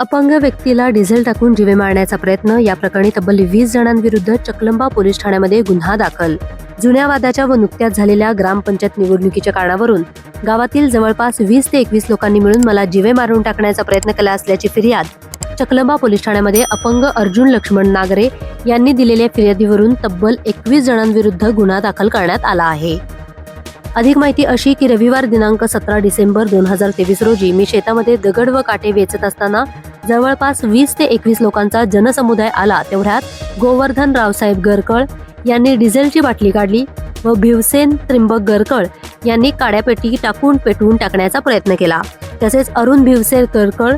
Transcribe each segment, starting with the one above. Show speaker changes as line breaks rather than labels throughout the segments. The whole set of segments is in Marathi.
अपंग व्यक्तीला डिझेल टाकून जिवे मारण्याचा प्रयत्न. या प्रकरणी तब्बल वीस जणांविरुद्ध चकलंबा पोलीस ठाण्यामध्ये गुन्हा दाखल. जुन्या वादाच्या व नुकत्याच झालेल्या ग्रामपंचायत निवडणुकीच्या कारणावरून गावातील जवळपास वीस ते एकवीस लोकांनी मिळून मला जिवे मारून टाकण्याचा प्रयत्न केला असल्याची फिर्याद चकलंबा पोलीस ठाण्यामध्ये अपंग अर्जुन लक्ष्मण नागरे यांनी दिलेल्या फिर्यादीवरून तब्बल एकवीस जणांविरुद्ध गुन्हा दाखल करण्यात आला आहे. अधिक माहिती अशी की रविवार दिनांक सतरा डिसेंबर दोन हजार तेवीस रोजी मी शेतामध्ये दगड व काटे वेचत असताना जवळपास वीस ते एकवीस लोकांचा जनसमुदाय आला. तेवढ्यात गोवर्धन रावसाहेब गरकळ यांनी डिझेलची बाटली काढली व भिवसेन त्रिंबक गरकळ यांनी काड्यापेटी टाकून पेटवून टाकण्याचा प्रयत्न केला. तसेच अरुण भिवसेन गरकळ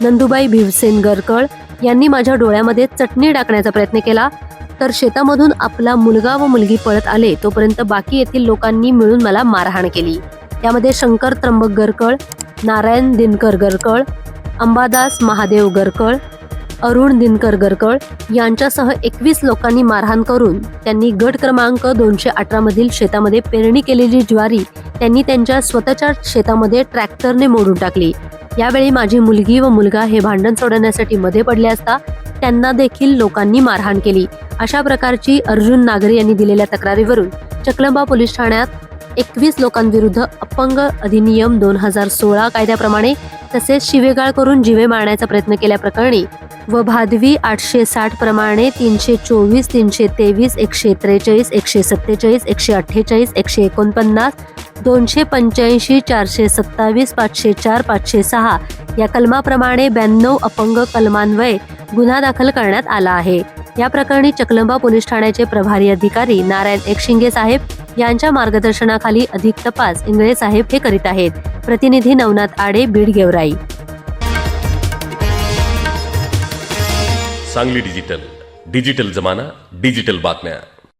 नंदुबाई भिवसेन गरकळ यांनी माझ्या डोळ्यामध्ये चटणी टाकण्याचा प्रयत्न केला तर शेतामधून आपला मुलगा व मुलगी पळत आले तोपर्यंत बाकी येथील लोकांनी मिळून मला मारहाण केली. त्यामध्ये शंकर त्र्यंबक गरकळ नारायण दिनकर गरकळ अंबादास महादेव गरकळ अरुण दिनकर गरकळ यांच्यासह एकवीस लोकांनी मारहाण करून त्यांनी गट क्रमांक दोनशे अठरामधील शेतामध्ये पेरणी केलेली ज्वारी त्यांनी त्यांच्या स्वतःच्या शेतामध्ये ट्रॅक्टरने मोडून टाकली. यावेळी माझी मुलगी व मुलगा हे भांडण सोडवण्यासाठी मध्ये पडले असता त्यांना देखील लोकांनी मारहाण केली. अशा प्रकारची अर्जुन नागरे यांनी दिलेल्या तक्रारीवरून चकलंबा पोलीस ठाण्यात एकवीस लोकांविरुद्ध अपंग अधिनियम दोन हजार सोळा कायद्याप्रमाणे तसेच शिवेगाळ करून जिवे मारण्याचा प्रयत्न केल्याप्रकरणी व भादवी आठशे साठ प्रमाणे तीनशे चोवीस तीनशे तेवीस एकशे त्रेचाळीस एकशे सत्तेचाळीस एकशे अठ्ठेचाळीस एकशे एकोणपन्नास दोनशे पंच्याऐंशी चारशे सत्तावीस पाचशे चार पाचशे सहा या कलमाप्रमाणे ब्याण्णव अपंग कलमान्वये गुन्हा दाखल करण्यात आला आहे. या प्रकरणी चकलंबा पोलीस ठाण्याचे प्रभारी अधिकारी नारायण एकशिंगे साहेब यांच्या मार्गदर्शनाखाली अधिक तपास इंगळे साहेब हे करीत आहेत. प्रतिनिधी नवनाथ आडे बीड गेवराई.
सांगली डिजिटल. डिजिटल जमाना डिजिटल बातम्या.